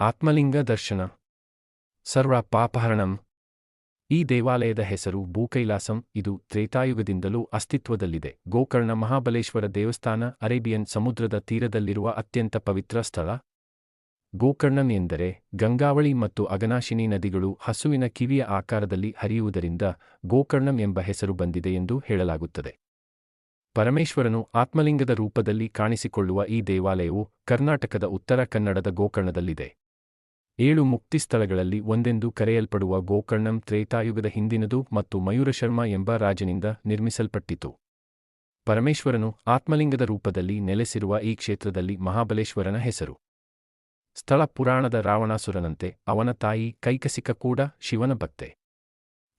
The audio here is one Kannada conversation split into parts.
ಆತ್ಮಲಿಂಗ ದರ್ಶನ. ಸರ್ವ ಪಾಪಹರಣಂ. ಈ ದೇವಾಲಯದ ಹೆಸರು ಭೂಕೈಲಾಸಂ, ಇದು ತ್ರೇತಾಯುಗದಿಂದಲೂ ಅಸ್ತಿತ್ವದಲ್ಲಿದೆ. ಗೋಕರ್ಣ ಮಹಾಬಲೇಶ್ವರ ದೇವಸ್ಥಾನ, ಅರೇಬಿಯನ್ ಸಮುದ್ರದ ತೀರದಲ್ಲಿರುವ ಅತ್ಯಂತ ಪವಿತ್ರ ಸ್ಥಳ. ಗೋಕರ್ಣಂ ಎಂದರೆ ಗಂಗಾವಳಿ ಮತ್ತು ಅಗನಾಶಿನಿ ನದಿಗಳು ಹಸುವಿನ ಕಿವಿಯ ಆಕಾರದಲ್ಲಿ ಹರಿಯುವುದರಿಂದ ಗೋಕರ್ಣಂ ಎಂಬ ಹೆಸರು ಬಂದಿದೆ ಎಂದು ಹೇಳಲಾಗುತ್ತದೆ. ಪರಮೇಶ್ವರನು ಆತ್ಮಲಿಂಗದ ರೂಪದಲ್ಲಿ ಕಾಣಿಸಿಕೊಳ್ಳುವ ಈ ದೇವಾಲಯವು ಕರ್ನಾಟಕದ ಉತ್ತರ ಕನ್ನಡದ ಗೋಕರ್ಣದಲ್ಲಿದೆ. ಏಳು ಮುಕ್ತಿ ಸ್ಥಳಗಳಲ್ಲಿ ಒಂದೆಂದು ಕರೆಯಲ್ಪಡುವ ಗೋಕರ್ಣಂ ತ್ರೇತಾಯುಗದ ಹಿಂದಿನದು ಮತ್ತು ಮಯೂರಶರ್ಮ ಎಂಬ ರಾಜನಿಂದ ನಿರ್ಮಿಸಲ್ಪಟ್ಟಿತು. ಪರಮೇಶ್ವರನು ಆತ್ಮಲಿಂಗದ ರೂಪದಲ್ಲಿ ನೆಲೆಸಿರುವ ಈ ಕ್ಷೇತ್ರದಲ್ಲಿ ಮಹಾಬಲೇಶ್ವರನ ಹೆಸರು. ಸ್ಥಳ ಪುರಾಣದ ರಾವಣಾಸುರನಂತೆ ಅವನ ತಾಯಿ ಕೈಕಸಿಕ ಕೂಡ ಶಿವನ ಭಕ್ತೆ.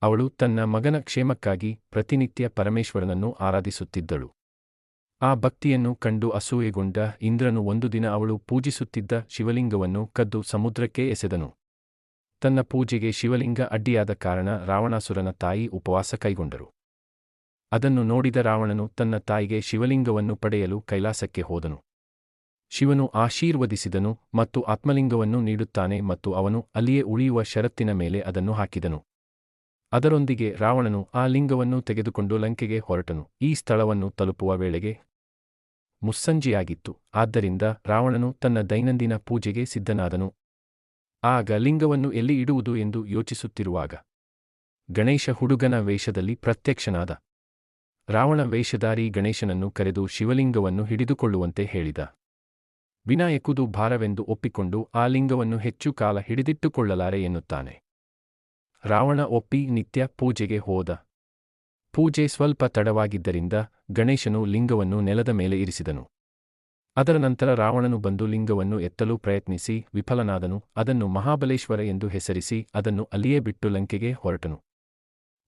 ಅವಳು ತನ್ನ ಮಗನ ಕ್ಷೇಮಕ್ಕಾಗಿ ಪ್ರತಿನಿತ್ಯ ಪರಮೇಶ್ವರನನ್ನು ಆರಾಧಿಸುತ್ತಿದ್ದಳು. ಆ ಭಕ್ತಿಯನ್ನು ಕಂಡು ಅಸೂಯೆಗೊಂಡ ಇಂದ್ರನು ಒಂದು ದಿನ ಅವಳು ಪೂಜಿಸುತ್ತಿದ್ದ ಶಿವಲಿಂಗವನ್ನು ಕದ್ದು ಸಮುದ್ರಕ್ಕೆ ಎಸೆದನು. ತನ್ನ ಪೂಜೆಗೆ ಶಿವಲಿಂಗ ಅಡ್ಡಿಯಾದ ಕಾರಣ ರಾವಣಾಸುರನ ತಾಯಿ ಉಪವಾಸ ಕೈಗೊಂಡರು. ಅದನ್ನು ನೋಡಿದ ರಾವಣನು ತನ್ನ ತಾಯಿಗೆ ಶಿವಲಿಂಗವನ್ನು ಪಡೆಯಲು ಕೈಲಾಸಕ್ಕೆ ಹೋದನು. ಶಿವನು ಆಶೀರ್ವದಿಸಿದನು ಮತ್ತು ಆತ್ಮಲಿಂಗವನ್ನು ನೀಡುತ್ತಾನೆ ಮತ್ತು ಅವನು ಅಲ್ಲಿಯೇ ಉಳಿಯುವ ಷರತ್ತಿನ ಮೇಲೆ ಅದನ್ನು ಹಾಕಿದನು. ಅದರೊಂದಿಗೆ ರಾವಣನು ಆ ಲಿಂಗವನ್ನು ತೆಗೆದುಕೊಂಡು ಲಂಕೆಗೆ ಹೊರಟನು. ಈ ಸ್ಥಳವನ್ನು ತಲುಪುವ ವೇಳೆಗೆ ಮುಸ್ಸಂಜೆಯಾಗಿತ್ತು. ಆದ್ದರಿಂದ ರಾವಣನು ತನ್ನ ದೈನಂದಿನ ಪೂಜೆಗೆ ಸಿದ್ಧನಾದನು. ಆಗ ಲಿಂಗವನ್ನು ಎಲ್ಲಿ ಇಡುವುದು ಎಂದು ಯೋಚಿಸುತ್ತಿರುವಾಗ ಗಣೇಶ ಹುಡುಗನ ವೇಷದಲ್ಲಿ ಪ್ರತ್ಯಕ್ಷನಾದ. ರಾವಣ ವೇಷಧಾರಿ ಗಣೇಶನನ್ನು ಕರೆದು ಶಿವಲಿಂಗವನ್ನು ಹಿಡಿದುಕೊಳ್ಳುವಂತೆ ಹೇಳಿದ. ವಿನಾಯಕುದು ಭಾರವೆಂದು ಒಪ್ಪಿಕೊಂಡು ಆ ಲಿಂಗವನ್ನು ಹೆಚ್ಚು ಕಾಲ ಹಿಡಿದಿಟ್ಟುಕೊಳ್ಳಲಾರೆ ಎನ್ನುತ್ತಾನೆ. ರಾವಣ ಒಪ್ಪಿ ನಿತ್ಯ ಪೂಜೆಗೆ ಹೋದ. ಪೂಜೆ ಸ್ವಲ್ಪ ತಡವಾಗಿದ್ದರಿಂದ ಗಣೇಶನು ಲಿಂಗವನ್ನು ನೆಲದ ಮೇಲೆ ಇರಿಸಿದನು. ಅದರ ನಂತರ ರಾವಣನು ಬಂದು ಲಿಂಗವನ್ನು ಎತ್ತಲು ಪ್ರಯತ್ನಿಸಿ ವಿಫಲನಾದನು, ಅದನ್ನು ಮಹಾಬಲೇಶ್ವರ ಎಂದು ಹೆಸರಿಸಿ ಅದನ್ನು ಅಲ್ಲಿಯೇ ಬಿಟ್ಟು ಲಂಕೆಗೆ ಹೊರಟನು.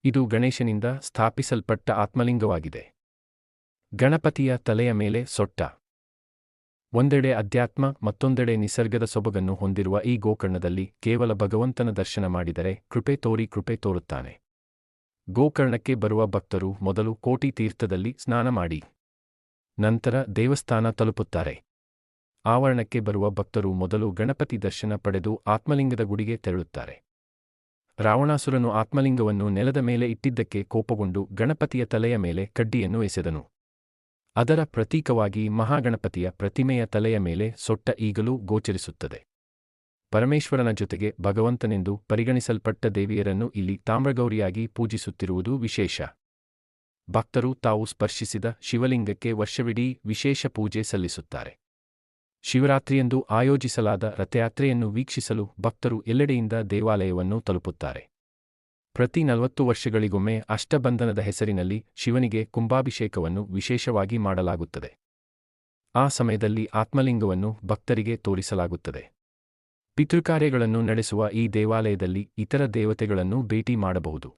ಇದು ಗಣೇಶನಿಂದ ಸ್ಥಾಪಿಸಲ್ಪಟ್ಟ ಆತ್ಮಲಿಂಗವಾಗಿದೆ. ಗಣಪತಿಯ ತಲೆಯ ಮೇಲೆ ಸೊಟ್ಟ. ಒಂದೆಡೆ ಅಧ್ಯಾತ್ಮ, ಮತ್ತೊಂದೆಡೆ ನಿಸರ್ಗದ ಸೊಬಗನ್ನು ಹೊಂದಿರುವ ಈ ಗೋಕರ್ಣದಲ್ಲಿ ಕೇವಲ ಭಗವಂತನ ದರ್ಶನ ಮಾಡಿದರೆ ಕೃಪೆ ತೋರಿ ಕೃಪೆ ತೋರುತ್ತಾನೆ. ಗೋಕರ್ಣಕ್ಕೆ ಬರುವ ಭಕ್ತರು ಮೊದಲು ಕೋಟಿ ತೀರ್ಥದಲ್ಲಿ ಸ್ನಾನ ಮಾಡಿ. ನಂತರ ದೇವಸ್ಥಾನ ತಲುಪುತ್ತಾರೆ. ಆವರಣಕ್ಕೆ ಬರುವ ಭಕ್ತರು ಮೊದಲು ಗಣಪತಿ ದರ್ಶನ ಪಡೆದು ಆತ್ಮಲಿಂಗದ ಗುಡಿಗೆ ತೆರಳುತ್ತಾರೆ. ರಾವಣಾಸುರನು ಆತ್ಮಲಿಂಗವನ್ನು ನೆಲದ ಮೇಲೆ ಇಟ್ಟಿದ್ದಕ್ಕೆ ಕೋಪಗೊಂಡು ಗಣಪತಿಯ ತಲೆಯ ಮೇಲೆ ಕಡ್ಡಿಯನ್ನು ಎಸೆದನು. ಅದರ ಪ್ರತೀಕವಾಗಿ ಮಹಾಗಣಪತಿಯ ಪ್ರತಿಮೆಯ ತಲೆಯ ಮೇಲೆ ಸೊಟ್ಟ ಈಗಲೂ ಗೋಚರಿಸುತ್ತದೆ. ಪರಮೇಶ್ವರನ ಜೊತೆಗೆ ಭಗವಂತನೆಂದು ಪರಿಗಣಿಸಲ್ಪಟ್ಟ ದೇವಿಯರನ್ನು ಇಲ್ಲಿ ತಾಮ್ರಗೌರಿಯಾಗಿ ಪೂಜಿಸುತ್ತಿರುವುದು ವಿಶೇಷ. ಭಕ್ತರು ತಾವು ಸ್ಪರ್ಶಿಸಿದ ಶಿವಲಿಂಗಕ್ಕೆ ವರ್ಷವಿಡೀ ವಿಶೇಷ ಪೂಜೆ ಸಲ್ಲಿಸುತ್ತಾರೆ. ಶಿವರಾತ್ರಿಯಂದು ಆಯೋಜಿಸಲಾದ ರಥಯಾತ್ರೆಯನ್ನು ವೀಕ್ಷಿಸಲು ಭಕ್ತರು ಎಲ್ಲೆಡೆಯಿಂದ ದೇವಾಲಯವನ್ನು ತಲುಪುತ್ತಾರೆ. ಪ್ರತಿ ನಲವತ್ತು ವರ್ಷಗಳಿಗೊಮ್ಮೆ ಅಷ್ಟಬಂಧನದ ಹೆಸರಿನಲ್ಲಿ ಶಿವನಿಗೆ ಕುಂಭಾಭಿಷೇಕವನ್ನು ವಿಶೇಷವಾಗಿ ಮಾಡಲಾಗುತ್ತದೆ. ಆ ಸಮಯದಲ್ಲಿ ಆತ್ಮಲಿಂಗವನ್ನು ಭಕ್ತರಿಗೆ ತೋರಿಸಲಾಗುತ್ತದೆ. ಪಿತೃಕಾರ್ಯಗಳನ್ನು ನಡೆಸುವ ಈ ದೇವಾಲಯದಲ್ಲಿ ಇತರ ದೇವತೆಗಳನ್ನು ಭೇಟಿ ಮಾಡಬಹುದು.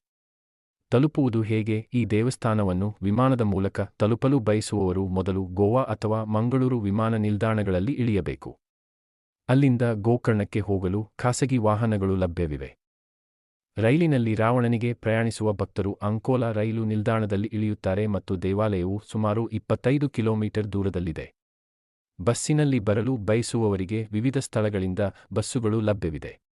ತಲುಪುವುದು ಹೇಗೆ? ಈ ದೇವಸ್ಥಾನವನ್ನು ವಿಮಾನದ ಮೂಲಕ ತಲುಪಲು ಬಯಸುವವರು ಮೊದಲು ಗೋವಾ ಅಥವಾ ಮಂಗಳೂರು ವಿಮಾನ ನಿಲ್ದಾಣಗಳಲ್ಲಿ ಇಳಿಯಬೇಕು. ಅಲ್ಲಿಂದ ಗೋಕರ್ಣಕ್ಕೆ ಹೋಗಲು ಖಾಸಗಿ ವಾಹನಗಳು ಲಭ್ಯವಿವೆ. ರೈಲಿನಲ್ಲಿ ರಾವಣನಿಗೆ ಪ್ರಯಾಣಿಸುವ ಭಕ್ತರು ಅಂಕೋಲಾ ರೈಲು ನಿಲ್ದಾಣದಲ್ಲಿ ಇಳಿಯುತ್ತಾರೆ ಮತ್ತು ದೇವಾಲಯವು ಸುಮಾರು ಇಪ್ಪತ್ತೈದು ಕಿಲೋಮೀಟರ್ ದೂರದಲ್ಲಿದೆ. ಬಸ್ಸಿನಲ್ಲಿ ಬರಲು ಬಯಸುವವರಿಗೆ ವಿವಿಧ ಸ್ಥಳಗಳಿಂದ ಬಸ್ಸುಗಳು ಲಭ್ಯವಿದೆ.